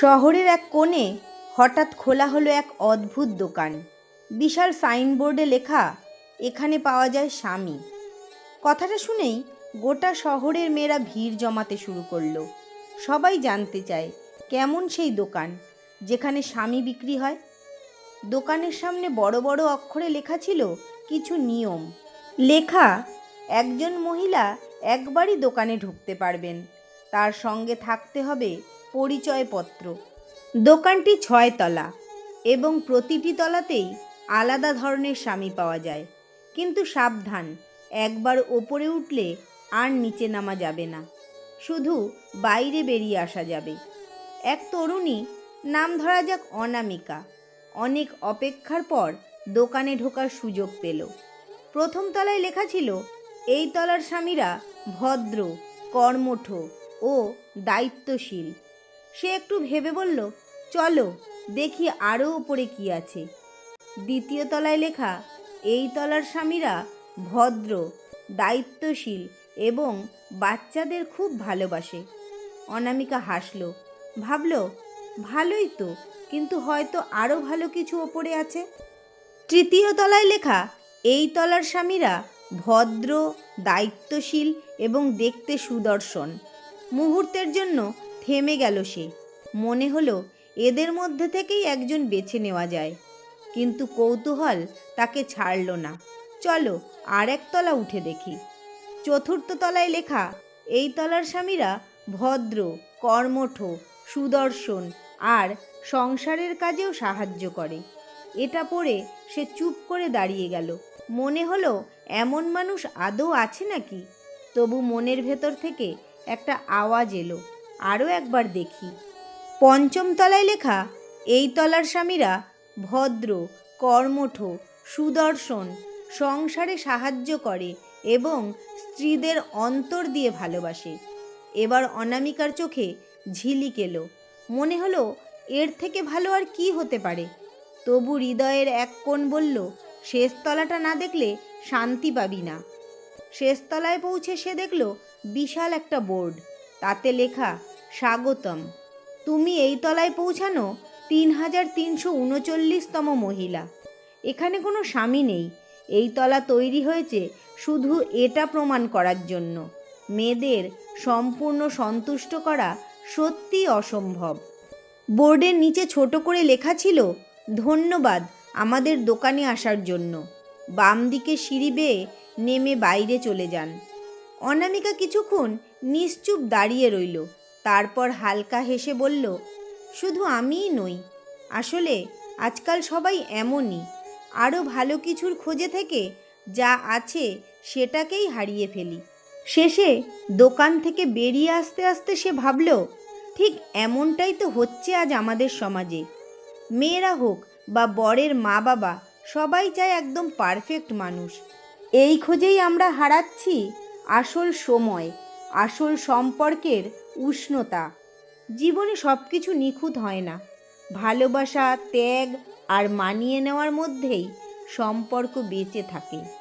শহরের এক কোণে হঠাৎ খোলা হলো এক অদ্ভুত দোকান। বিশাল সাইনবোর্ডে লেখা, এখানে পাওয়া যায় স্বামী। কথাটা শুনেই গোটা শহরের মেয়েরা ভিড় জমাতে শুরু করল। সবাই জানতে চায়, কেমন সেই দোকান, যেখানে স্বামী বিক্রি হয়? দোকানের সামনে বড় বড় অক্ষরে লেখা ছিল, কিছু নিয়ম। লেখা, একজন মহিলা একবারই দোকানে ঢুকতে পারবেন। তার সঙ্গে থাকতে হবে পরিচয়পত্র। দোকানটি ছয়তলা এবং প্রতিটি তলাতেই আলাদা ধরনের স্বামী পাওয়া যায়। কিন্তু সাবধান, একবার ওপরে উঠলে আর নিচে নামা যাবে না। শুধু বাইরে বেরিয়ে আসা যাবে। এক তরুণী, নাম ধরা যাক অনামিকা, অনেক অপেক্ষার পর দোকানে ঢোকার সুযোগ পেল। প্রথম তলায় লেখা ছিল, এই তলার স্বামীরা ভদ্র, কর্মঠ ও দায়িত্বশীল। সে একটু ভেবে বলল, চলো, দেখি আরও উপরে কি আছে। দ্বিতীয় তলায় লেখা, এই তলার স্বামীরা ভদ্র, দায়িত্বশীল এবং বাচ্চাদের খুব ভালোবাসে। অনামিকা হাসলো, ভাবল, ভালোই তো, কিন্তু হয়তো আরও ভালো কিছু ওপরে আছে? তৃতীয় তলায় লেখা, এই তলার স্বামীরা ভদ্র, দায়িত্বশীল এবং দেখতে সুদর্শন। মুহূর্তের জন্য থেমে গেল সে। মনে হলো এদের মধ্যে থেকেই একজন বেছে নেওয়া যায়। কিন্তু কৌতূহল তাকে ছাড়ল না। চলো আর এক তলা উঠে দেখি। চতুর্থ তলায় লেখা, এই তলার স্বামীরা ভদ্র, কর্মঠ, সুদর্শন আর সংসারের কাজেও সাহায্য করে। এটা পড়ে সে চুপ করে দাঁড়িয়ে গেল। মনে হলো এমন মানুষ আদৌ আছে নাকি? তবু মনের ভেতর থেকে একটা আওয়াজ এলো। আরও একবার দেখি। পঞ্চম তলায় লেখা, এই তলার স্বামীরা ভদ্র, কর্মঠ, সুদর্শন, সংসারে সাহায্য করে এবং স্ত্রীদের অন্তর দিয়ে ভালোবাসে। এবার অনামিকার চোখে ঝিলিক এলো। মনে হলো, এর থেকে ভালো আর কি হতে পারে? তবু হৃদয়ের এক কোণ বলল শেষতলাটা না দেখলে শান্তি পাবি না। শেষতলায় পৌঁছে সে দেখল, বিশাল একটা বোর্ড। তাতে লেখা স্বাগতম। তুমি এই তলায় পৌঁছানো তিন হাজার তিনশো উনচল্লিশতম মহিলা। এখানে কোনো স্বামী নেই। এই তলা তৈরি হয়েছে শুধু এটা প্রমাণ করার জন্য। মেয়েদের সম্পূর্ণ সন্তুষ্ট করা সত্যিই অসম্ভব। বোর্ডের নিচে ছোট করে লেখা ছিল, ধন্যবাদ আমাদের দোকানে আসার জন্য। বাম দিকে সিঁড়ি বেয়ে নেমে বাইরে চলে যান। অনামিকা কিছুক্ষণ নিশ্চুপ দাঁড়িয়ে রইল। তারপর হালকা হেসে বলল, শুধু আমিই নই, আসলে আজকাল সবাই এমনই আরও ভালো কিছুর খোঁজে থেকে যা আছে সেটাকেই হারিয়ে ফেলি। শেষে দোকান থেকে বেরিয়ে আসতে আসতে সে ভাবল, ঠিক এমনটাই তো হচ্ছে আজ আমাদের সমাজে। মেয়েরা হোক বা বরের মা বাবা সবাই চায় একদম পারফেক্ট মানুষ। এই খোঁজেই আমরা হারাচ্ছি আসল সময়, আসল সম্পর্কের উষ্ণতা। জীবনে সব কিছু নিখুঁত হয় না। ভালোবাসা, ত্যাগ আর মানিয়ে নেওয়ার মধ্যেই সম্পর্ক বেঁচে থাকে।